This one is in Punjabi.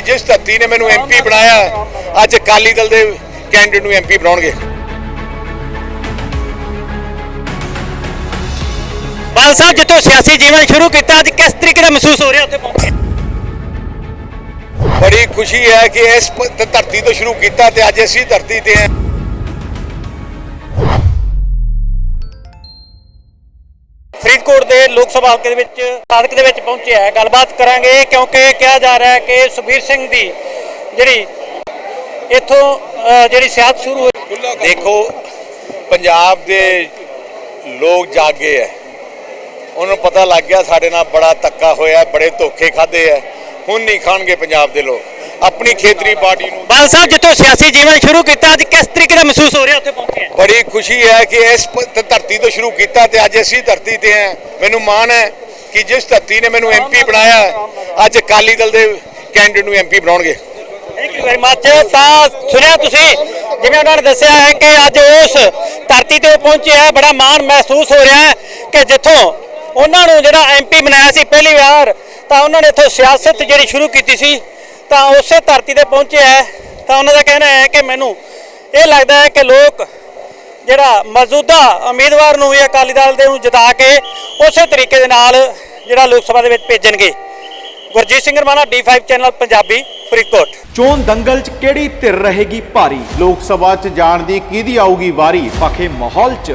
ਕਿ ਜਿਸ ਧਰਤੀ ਨੇ ਮੈਨੂੰ ਐਮਪੀ ਬਣਾਇਆ ਅੱਜ ਅਕਾਲੀ ਦਲ ਦੇ ਕੈਂਡੀਡੇਟ ਨੂੰ ਐਮਪੀ ਬਣਾਉਣਗੇ। ਬਾਲ ਸਾਹਿਬ ਜਿੱਥੋਂ ਸਿਆਸੀ ਜੀਵਨ ਸ਼ੁਰੂ ਕੀਤਾ ਅੱਜ ਕਿਸ ਤਰੀਕੇ ਦਾ ਮਹਿਸੂਸ ਹੋ ਰਿਹਾ ਉੱਥੇ ਪਹੁੰਚੇ ਬੜੀ ਖੁਸ਼ੀ ਹੈ ਕਿ ਇਸ ਧਰਤੀ ਤੋਂ ਸ਼ੁਰੂ ਕੀਤਾ ਤੇ ਅੱਜ ਅਸੀਂ ਧਰਤੀ ਤੇ ਹਾਂ। ਲੋਕ ਸਭਾ ਹਲਕੇ ਦੇ ਵਿੱਚ ਸਾਧਕ ਦੇ ਵਿੱਚ ਪਹੁੰਚਿਆ ਹੈ। ਗੱਲਬਾਤ ਕਰਾਂਗੇ ਕਿਉਂਕਿ ਕਿਹਾ ਜਾ ਰਿਹਾ ਹੈ ਕਿ ਸੁਖਬੀਰ ਸਿੰਘ ਦੀ ਜਿਹੜੀ ਇੱਥੋਂ ਜਿਹੜੀ ਸਿਆਸਤ ਸ਼ੁਰੂ ਹੋਈ। ਦੇਖੋ, ਪੰਜਾਬ ਦੇ ਲੋਕ ਜਾਗੇ ਹੈ। ਉਹਨਾਂ ਨੂੰ ਪਤਾ ਲੱਗ ਗਿਆ ਸਾਡੇ ਨਾਲ ਬੜਾ ਧੱਕਾ ਹੋਇਆ, ਬੜੇ ਧੋਖੇ ਖਾਦੇ ਹੈ। ਹੁਣ ਨਹੀਂ ਖਾਣਗੇ ਪੰਜਾਬ ਦੇ ਲੋਕ। ਆਪਣੀ ਖੇਤਰੀ ਪਾਰਟੀ ਨੂੰ ਬਾਲ ਸਾਹਿਬ ਜਿੱਥੋਂ ਸਿਆਸੀ ਜੀਵਨ ਸ਼ੁਰੂ ਕੀਤਾ ਅੱਜ ਕਿਸ ਤਰੀਕੇ ਦਾ ਮਹਿਸੂਸ ਹੋ ਰਿਹਾ ਉੱਥੇ ਪਹੁੰਚੇ ਬੜੀ ਖੁਸ਼ੀ ਹੈ ਕਿ ਇਸ ਧਰਤੀ ਤੋਂ ਸ਼ੁਰੂ ਕੀਤਾ ਤੇ ਅੱਜ ਅਸੀਂ ਧਰਤੀ ਤੇ ਹਾਂ। ਮੈਨੂੰ ਮਾਣ ਹੈ ਕਿ ਜਿਸ ਧਰਤੀ ਨੇ ਮੈਨੂੰ ਐਮਪੀ ਬਣਾਇਆ ਅੱਜ ਅਕਾਲੀ ਦਲ ਦੇ ਕੈਂਡੀਡੇਟ ਨੂੰ ਐਮਪੀ ਬਣਾਉਣਗੇ। ਥੈਂਕ ਯੂ ਵੈਰੀ ਮੱਚ ਤਾਂ ਸੁਣਿਆ ਤੁਸੀਂ ਜਿਵੇਂ ਉਹਨਾਂ ਨੇ ਦੱਸਿਆ ਹੈ ਕਿ ਅੱਜ ਉਸ ਧਰਤੀ ਤੇ ਪਹੁੰਚੇ ਹੈ ਬੜਾ ਮਾਣ ਮਹਿਸੂਸ ਹੋ ਰਿਹਾ ਹੈ ਕਿ ਜਿੱਥੋਂ ਉਹਨਾਂ ਨੂੰ ਜਿਹੜਾ ਐਮਪੀ ਬਣਾਇਆ ਸੀ ਪਹਿਲੀ ਵਾਰ ਤਾਂ ਉਹਨਾਂ ਨੇ ਇੱਥੋਂ ਸਿਆਸਤ ਜਿਹੜੀ ਸ਼ੁਰੂ ਕੀਤੀ ਸੀ, ਤਾਂ ਉਸੇ ਧਰਤੀ ਤੇ ਪਹੁੰਚਿਆ ਹੈ। ਤਾਂ ਉਹਨਾਂ ਦਾ ਕਹਿਣਾ ਹੈ ਕਿ ਮੈਨੂੰ ਇਹ ਲੱਗਦਾ ਹੈ ਕਿ ਲੋਕ ਜਿਹੜਾ ਮੌਜੂਦਾ ਉਮੀਦਵਾਰ ਨੂੰ ਵੀ ਅਕਾਲੀ ਦਲ ਦੇ ਨੂੰ ਜਿਤਾ ਕੇ ਉਸੇ ਤਰੀਕੇ ਦੇ ਨਾਲ ਜਿਹੜਾ ਲੋਕ ਸਭਾ ਦੇ ਵਿੱਚ ਭੇਜਣਗੇ। Gurjeet Singh Ramana D5 channel Punjabi, Faridkot. ਚੋਣ ਦੰਗਲ 'ਚ ਕਿਹੜੀ ਧਿਰ ਰਹੇਗੀ ਭਾਰੀ? ਲੋਕ ਸਭਾ 'ਚ ਜਾਣ ਦੀ ਕਿਹਦੀ ਆਊਗੀ ਵਾਰੀ? ਪਖੇ ਮਾਹੌਲ 'ਚ।